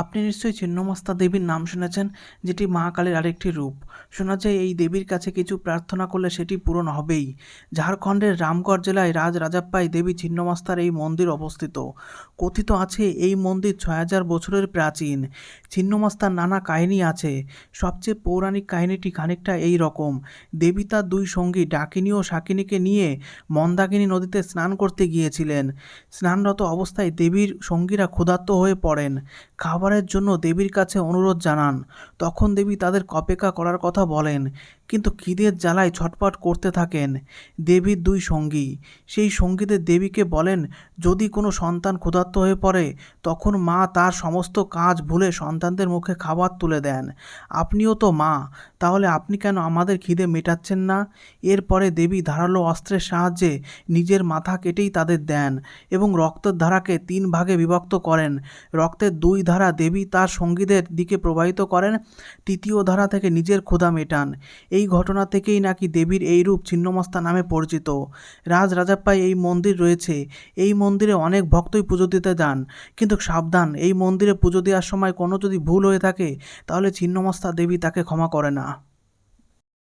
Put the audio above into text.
আপনি নিশ্চয়ই ছিন্নমস্তা দেবীর নাম শুনেছেন, যেটি মা কালীর আরেকটি রূপ। শোনা যায়, এই দেবীর কাছে কিছু প্রার্থনা করলে সেটি পূরণ হবেই। ঝাড়খণ্ডের রামগড় জেলায় রাজ রাজাপ্পাই দেবী ছিন্নমস্তার এই মন্দির অবস্থিত। কথিত আছে, এই মন্দির ছয় হাজার বছরের প্রাচীন। ছিন্নমস্তার নানা কাহিনী আছে। সবচেয়ে পৌরাণিক কাহিনীটি খানিকটা এই রকম। দেবী তার দুই সঙ্গী, ডাকিনী ও শাকিনীকে নিয়ে মন্দাকিনী নদীতে স্নান করতে গিয়েছিলেন। স্নানরত অবস্থায় দেবীর সঙ্গীরা ক্ষুধার্ত হয়ে পড়েন। খাবারের জন্য দেবীর কাছে অনুরোধ জানান। তখন দেবী তাদের অপেক্ষা করার কথা বলেন। কিন্তু খিদের জ্বালায় ছটপট করতে থাকেন দেবীর দুই সঙ্গী। সেই সঙ্গীদের দেবীকে বলেন, যদি কোনো সন্তান ক্ষুধার্ত হয়ে পড়ে, তখন মা তার সমস্ত কাজ ভুলে সন্তানদের মুখে খাবার তুলে দেন। আপনিও তো মা, তাহলে আপনি কেন আমাদের খিদে মেটাচ্ছেন না? এরপরে দেবী ধারালো অস্ত্রের সাহায্যে নিজের মাথা কেটেই তাদের দেন এবং রক্তের ধারাকে তিন ভাগে বিভক্ত করেন। রক্তের দুই ধারা দেবী তার সঙ্গীদের দিকে প্রবাহিত করেন, তৃতীয় ধারা থেকে নিজের ক্ষুধা মেটান। এই ঘটনা থেকেই নাকি দেবীর এই রূপ ছিন্নমস্তা নামে পরিচিত। রাজ রাজাপ্পায় এই মন্দির রয়েছে। এই মন্দিরে অনেক ভক্তই পুজো দিতে যান। কিন্তু সাবধান, এই মন্দিরে পুজো দেওয়ার সময় কোনো যদি ভুল হয়ে থাকে, তাহলে ছিন্নমস্তা দেবী তাকে ক্ষমা করে না।